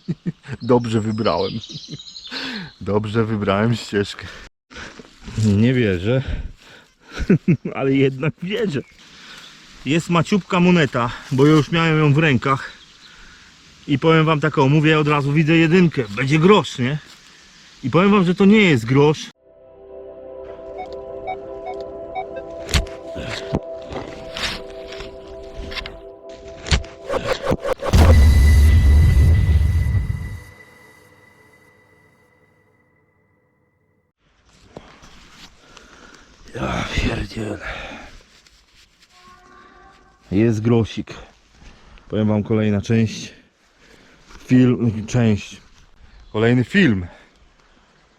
Dobrze wybrałem. Dobrze wybrałem ścieżkę. Nie wierzę, ale jednak wierzę. Jest maciubka moneta, bo ja już miałem ją w rękach. I powiem wam taką, mówię od razu, widzę jedynkę, będzie grosz, nie? I powiem wam, że to nie jest grosz. Jest grosik. Powiem wam kolejna część. Film, część. Kolejny film.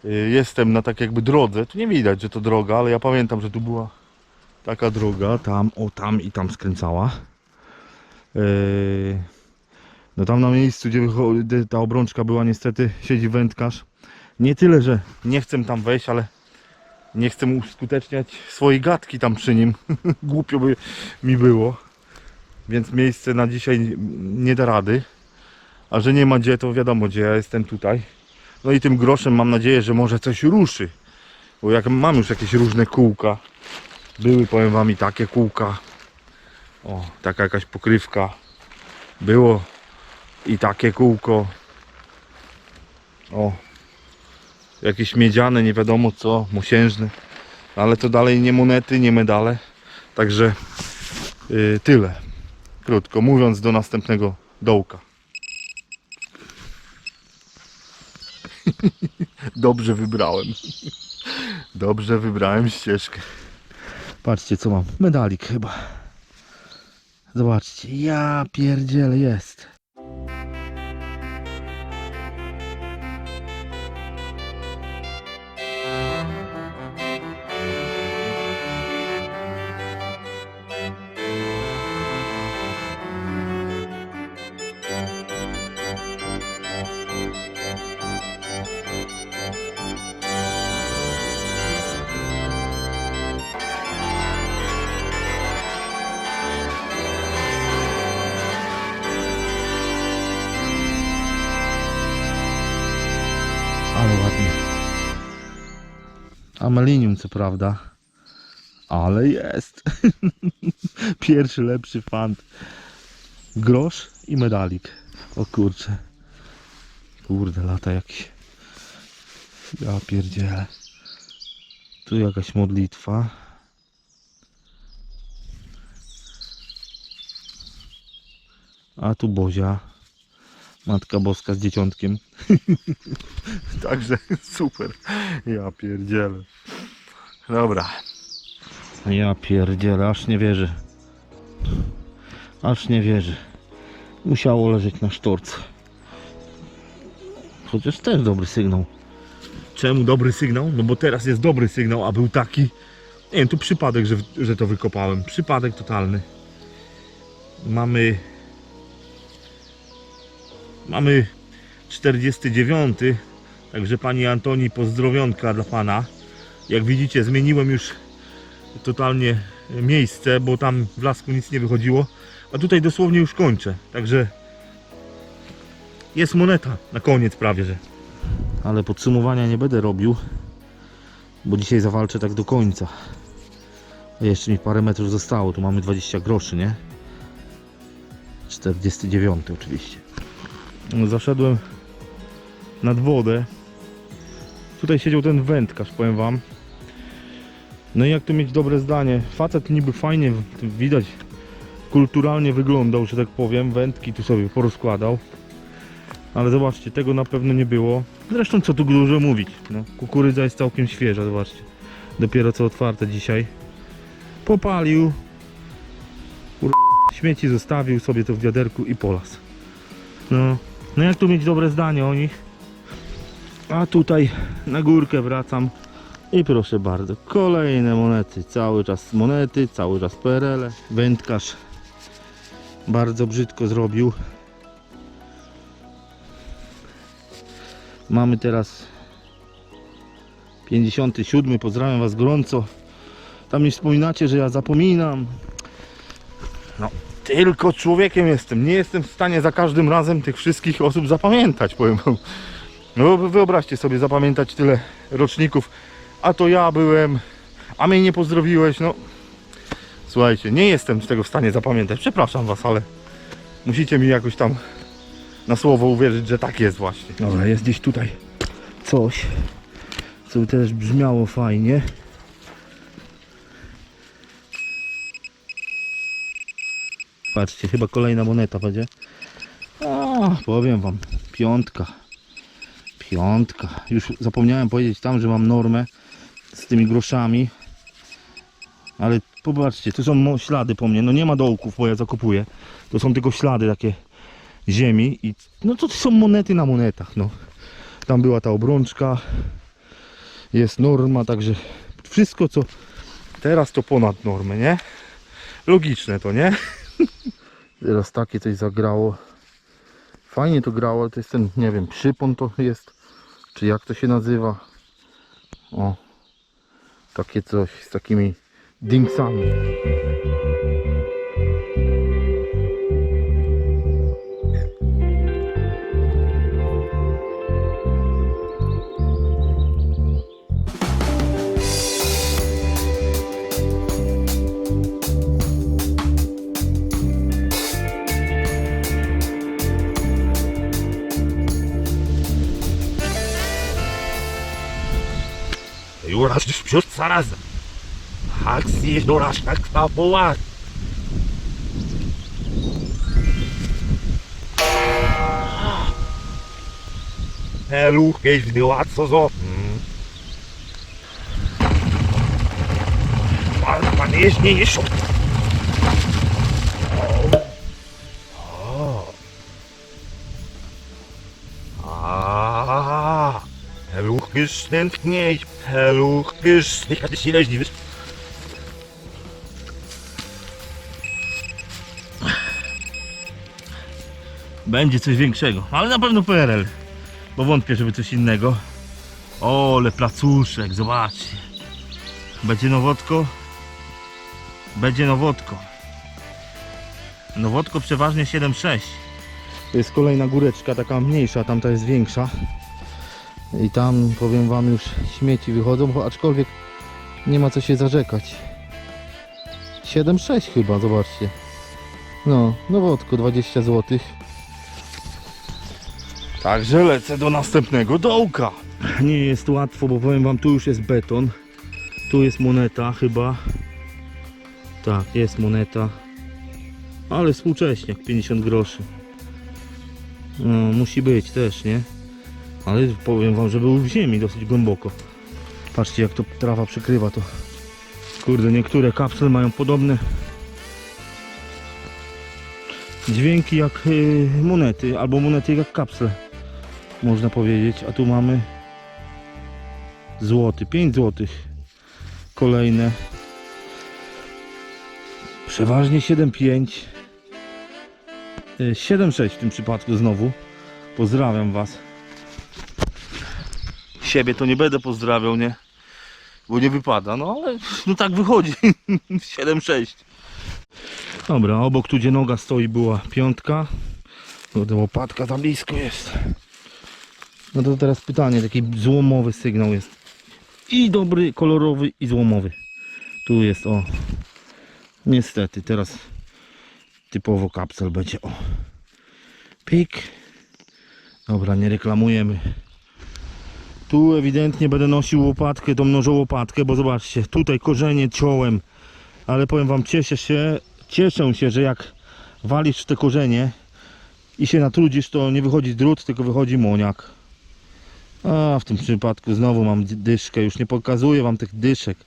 Y, Jestem na tak jakby drodze. Tu nie widać, że to droga, ale ja pamiętam, że tu była taka droga. Tam, o tam i tam skręcała. Yy, No tam na miejscu, gdzie ta obrączka była, niestety siedzi wędkarz. Nie tyle, że nie chcę tam wejść, ale nie chcę uskuteczniać swojej gadki tam przy nim. Głupio by mi było. Więc miejsce na dzisiaj nie da rady. A że nie ma gdzie, to wiadomo gdzie ja jestem tutaj. No i tym groszem mam nadzieję, że może coś ruszy. Bo jak mam już jakieś różne kółka. Były powiem wam i takie kółka. O, taka jakaś pokrywka. Było i takie kółko. O, jakieś miedziane, nie wiadomo co, mosiężne. Ale to dalej nie monety, nie medale. Także yy, tyle. Krótko mówiąc, do następnego dołka. Dobrze wybrałem. Dobrze wybrałem ścieżkę. Patrzcie co mam. Medalik chyba. Zobaczcie. Ja pierdzielę jest. Amelinium co prawda. Ale jest. Pierwszy lepszy fant. Grosz i medalik. O kurcze. Kurde, lata jakiś. Ja pierdzielę. Tu jakaś modlitwa. A tu Bozia. Matka Boska z dzieciątkiem. Także super. Ja pierdzielę. Dobra. Ja pierdzielę, aż nie wierzę. Aż nie wierzę. Musiało leżeć na sztorce. Chociaż też dobry sygnał. Czemu dobry sygnał? No bo teraz jest dobry sygnał, a był taki. Nie wiem, tu przypadek, że, że to wykopałem. Przypadek totalny. Mamy. Mamy 49. Także pani Antoni pozdrowionka dla pana. Jak widzicie zmieniłem już totalnie miejsce, bo tam w lasku nic nie wychodziło. A tutaj dosłownie już kończę. Także jest moneta na koniec prawie, że. Ale podsumowania nie będę robił, bo dzisiaj zawalczę tak do końca. A jeszcze mi parę metrów zostało, tu mamy 20 groszy, nie? 49 oczywiście. Zaszedłem nad wodę. Tutaj siedział ten wędkarz, powiem wam. No i jak tu mieć dobre zdanie? Facet niby fajnie widać, kulturalnie wyglądał, że tak powiem. Wędki tu sobie porozkładał. Ale zobaczcie, tego na pewno nie było. Zresztą co tu dużo mówić. No, kukurydza jest całkiem świeża, zobaczcie. Dopiero co otwarte dzisiaj. Popalił. Kur... Śmieci zostawił sobie to w wiaderku i polas. No, no jak tu mieć dobre zdanie o nich? A tutaj na górkę wracam. I proszę bardzo, kolejne monety. Cały czas monety, cały czas PRL. Wędkarz bardzo brzydko zrobił. Mamy teraz 57. Pozdrawiam Was gorąco. Tam nie wspominacie, że ja zapominam. No, Tylko człowiekiem jestem. Nie jestem w stanie za każdym razem tych wszystkich osób zapamiętać, powiem wam. No wyobraźcie sobie zapamiętać tyle roczników. A to ja byłem, a mnie nie pozdrowiłeś, no. Słuchajcie, nie jestem tego w stanie zapamiętać. Przepraszam was, ale musicie mi jakoś tam na słowo uwierzyć, że tak jest właśnie. Dobra, jest gdzieś tutaj coś, co też brzmiało fajnie. Patrzcie, chyba kolejna moneta będzie. A, powiem wam, piątka. Piątka. Już zapomniałem powiedzieć tam, że mam normę z tymi groszami. Ale popatrzcie, tu są ślady po mnie. No nie ma dołków, bo ja zakopuję. To są tylko ślady takie ziemi i no to są monety na monetach, no. Tam była ta obrączka. Jest norma, także wszystko co teraz to ponad normę, nie? Logiczne to, nie? Teraz takie coś zagrało. Fajnie to grało, ale to jest ten, nie wiem, przypon to jest, czy jak to się nazywa. O, takie coś z takimi dingsami. Юраш пьешь зараза. Акси дураш как табула. Hello, ich will was so. Pan, pan jest nie Hello, gestimmt nicht. Gestimmt. Ich hatte es nicht wissen. Będzie coś większego, ale na pewno PRL. Bo wątpię, żeby coś innego. O, ale placuszek, zobaczcie. Będzie nowotko. Będzie nowotko. Nowotko przeważnie 7,6. To jest kolejna góreczka, taka mniejsza, tamta jest większa. I tam powiem wam już śmieci wychodzą, aczkolwiek nie ma co się zarzekać. 7,6 chyba, zobaczcie. No, nowotko 20 zł. Także lecę do następnego dołka. Nie jest łatwo, bo powiem wam, tu już jest beton. Tu jest moneta chyba. Tak, jest moneta. Ale współcześnie, 50 groszy. No, musi być też, nie? Ale powiem wam, że był w ziemi dosyć głęboko. Patrzcie jak to trawa przykrywa to. Kurde, niektóre kapsle mają podobne dźwięki jak y, monety, albo monety jak kapsle można powiedzieć, a tu mamy złoty, 5 złotych. Kolejne. Przeważnie 7,5 y, 7,6 w tym przypadku znowu. Pozdrawiam was siebie to nie będę pozdrawiał, nie bo nie wypada, no ale no tak wychodzi 7,6 dobra, obok tu gdzie noga stoi była piątka Kurde, łopatka za blisko jest no to teraz pytanie, taki złomowy sygnał jest. I dobry, kolorowy i złomowy. Tu jest o. Niestety, teraz typowo kapsel będzie o. Pik. Dobra, nie reklamujemy. Tu ewidentnie będę nosił łopatkę, tą mnożą łopatkę, bo zobaczcie, tutaj korzenie ciąłem. Ale powiem wam, cieszę się, cieszę się, że jak walisz w te korzenie i się natrudzisz, to nie wychodzi drut, tylko wychodzi moniak. A w tym przypadku znowu mam dy- dyszkę, już nie pokazuję wam tych dyszek.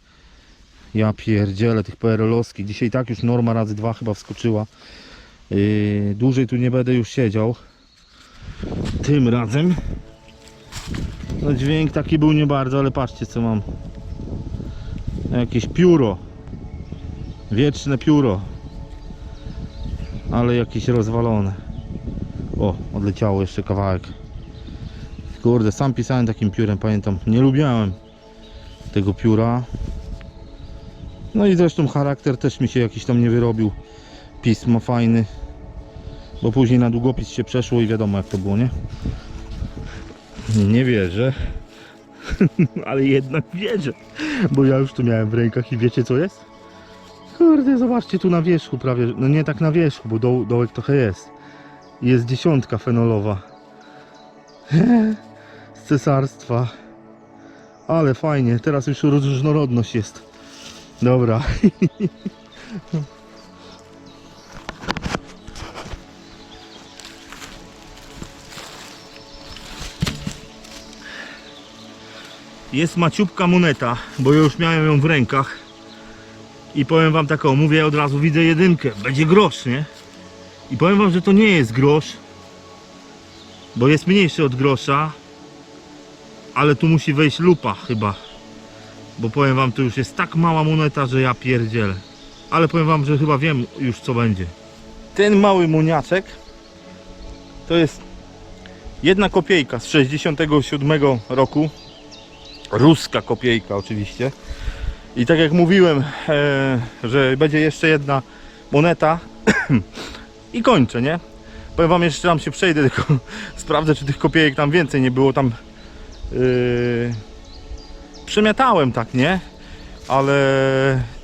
Ja pierdzielę tych PRL-owskich. Dzisiaj tak już norma razy dwa chyba wskoczyła. Yy, dłużej tu nie będę już siedział. Tym razem. No dźwięk taki był nie bardzo, ale patrzcie co mam. Jakieś pióro. Wieczne pióro. Ale jakieś rozwalone. O, odleciało jeszcze kawałek. Kurde, sam pisałem takim piórem, pamiętam. Nie lubiałem tego pióra. No i zresztą charakter też mi się jakiś tam nie wyrobił. pismo fajny. Bo później na długopis się przeszło i wiadomo jak to było, nie? Nie wierzę. Ale jednak wierzę. Bo ja już to miałem w rękach i wiecie co jest? Kurde, zobaczcie tu na wierzchu prawie. No nie tak na wierzchu, bo doł, dołek trochę jest. Jest dziesiątka fenolowa. Z cesarstwa. Ale fajnie, teraz już różnorodność jest. Dobra. Jest maciubka moneta, bo ja już miałem ją w rękach. I powiem wam taką, mówię od razu, widzę jedynkę, będzie grosz, nie? I powiem wam, że to nie jest grosz, bo jest mniejszy od grosza, ale tu musi wejść lupa chyba. Bo powiem wam, to już jest tak mała moneta, że ja pierdzielę. Ale powiem wam, że chyba wiem już co będzie. Ten mały muniaczek to jest jedna kopiejka z 67 roku. Ruska kopiejka oczywiście. I tak jak mówiłem, e, że będzie jeszcze jedna moneta i kończę, nie? Powiem wam jeszcze tam się przejdę, tylko sprawdzę czy tych kopiejek tam więcej nie było tam yy, przemiatałem tak, nie? Ale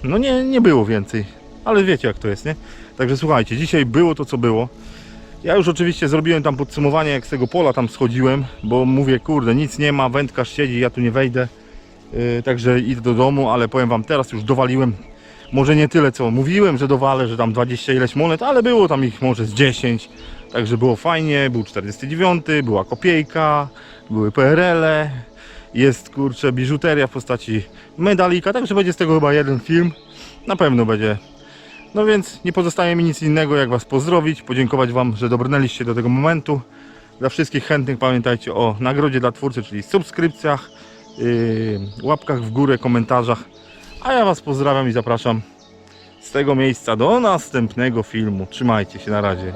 no nie, nie było więcej. Ale wiecie jak to jest, nie? Także słuchajcie, dzisiaj było to co było. Ja już oczywiście zrobiłem tam podsumowanie jak z tego pola tam schodziłem, bo mówię kurde nic nie ma, wędkarz siedzi, ja tu nie wejdę. Yy, także idę do domu, ale powiem wam teraz już dowaliłem może nie tyle co mówiłem, że dowalę, że tam 20 ileś monet, ale było tam ich może z 10. Także było fajnie, był 49, była kopiejka, były PRL-e, jest kurczę biżuteria w postaci medalika, także będzie z tego chyba jeden film. Na pewno będzie. No więc nie pozostaje mi nic innego jak Was pozdrowić, podziękować Wam, że dobrnęliście do tego momentu. Dla wszystkich chętnych pamiętajcie o nagrodzie dla twórcy, czyli subskrypcjach, yy, łapkach w górę, komentarzach. A ja Was pozdrawiam i zapraszam z tego miejsca do następnego filmu. Trzymajcie się na razie.